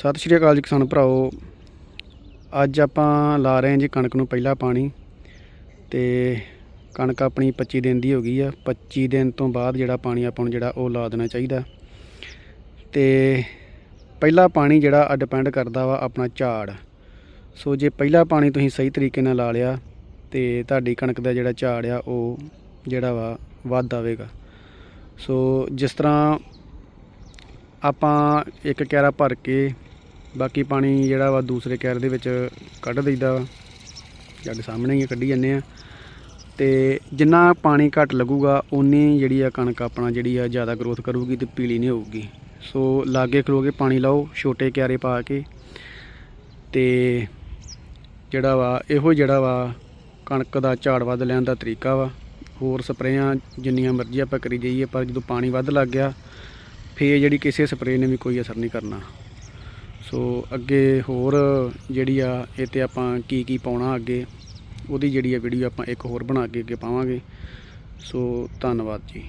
ਸਤਿ ਸ਼੍ਰੀ ਅਕਾਲ ਜੀ ਕਿਸਾਨ ਭਰਾਓ ਅੱਜ ਆਪਾਂ ਲਾ ਰਹੇ ਹਾਂ ਜੀ ਕਣਕ ਨੂੰ ਪਹਿਲਾ ਪਾਣੀ ਤੇ ਕਣਕ ਆਪਣੀ 25 ਦਿਨ ਦੀ ਹੋ ਗਈ ਆ। 25 ਦਿਨ ਤੋਂ ਬਾਅਦ ਜਿਹੜਾ ਪਾਣੀ ਆਪਾਂ ਨੂੰ ਜਿਹੜਾ ਉਹ ਲਾ ਦੇਣਾ ਚਾਹੀਦਾ। ਤੇ ਪਹਿਲਾ ਪਾਣੀ ਜਿਹੜਾ ਆ ਡਿਪੈਂਡ ਕਰਦਾ ਵਾ ਆਪਣਾ ਝਾੜ। ਸੋ ਜੇ ਪਹਿਲਾ ਪਾਣੀ ਤੁਸੀਂ ਸਹੀ ਤਰੀਕੇ ਨਾਲ ਲਾ ਲਿਆ ਤੇ ਤੁਹਾਡੀ ਕਣਕ ਦਾ ਜਿਹੜਾ ਝਾੜ ਆ ਉਹ ਜਿਹੜਾ ਵਾ ਵੱਧ ਆਵੇਗਾ। ਸੋ ਜਿਸ ਤਰ੍ਹਾਂ ਆਪਾਂ ਇੱਕ ਕਿਆਰਾ ਭਰ ਕੇ ਬਾਕੀ ਪਾਣੀ ਜਿਹੜਾ ਵਾ ਦੂਸਰੇ ਕਿਆਰੇ ਦੇ ਵਿੱਚ ਕੱਢ ਦਈਦਾ ਵਾ। ਸਾਡੇ ਸਾਹਮਣੇ ਹੀ ਕੱਢੀ ਜਾਂਦੇ ਆ। ਤੇ ਜਿੰਨਾ ਪਾਣੀ ਘੱਟ ਲੱਗੂਗਾ ਉਨੀ ਜਿਹੜੀ ਆ ਕਣਕ ਆਪਣਾ ਜਿਹੜੀ ਆ ਜ਼ਿਆਦਾ ਗਰੋਥ ਕਰੂਗੀ ਤੇ ਪੀਲੀ ਨਹੀਂ ਹੋਊਗੀ। ਸੋ ਲਾਗੇ ਖਲੋ ਕੇ ਪਾਣੀ ਲਾਓ, ਛੋਟੇ ਕਿਆਰੇ ਪਾ ਕੇ। ਤੇ ਜਿਹੜਾ ਵਾ, ਇਹੋ ਜਿਹੜਾ ਵਾ ਕਣਕ ਦਾ ਝਾੜ ਵੱਧ ਲੈਣ ਦਾ ਤਰੀਕਾ ਵਾ। ਹੋਰ ਸਪਰੇਆਂ ਜਿੰਨੀਆਂ ਮਰਜ਼ੀ ਆਪਾਂ ਕਰੀ ਜਾਈਏ, ਪਰ ਜਦੋਂ ਪਾਣੀ ਵੱਧ ਲੱਗ ਗਿਆ, ਫੇਰ ਜਿਹੜੀ ਕਿਸੇ ਸਪਰੇਅ ਨੇ ਵੀ ਕੋਈ ਅਸਰ ਨਹੀਂ ਕਰਨਾ। ਸੋ ਅੱਗੇ ਹੋਰ ਜਿਹੜੀ ਆ, ਇਹ ਤੇ ਆਪਾਂ ਕੀ ਕੀ ਪਾਉਣਾ ਅੱਗੇ, ਉਹਦੀ ਜਿਹੜੀ ਆ ਵੀਡੀਓ ਆਪਾਂ ਇੱਕ ਹੋਰ ਬਣਾ ਕੇ ਅੱਗੇ ਪਾਵਾਂਗੇ। ਸੋ ਧੰਨਵਾਦ ਜੀ।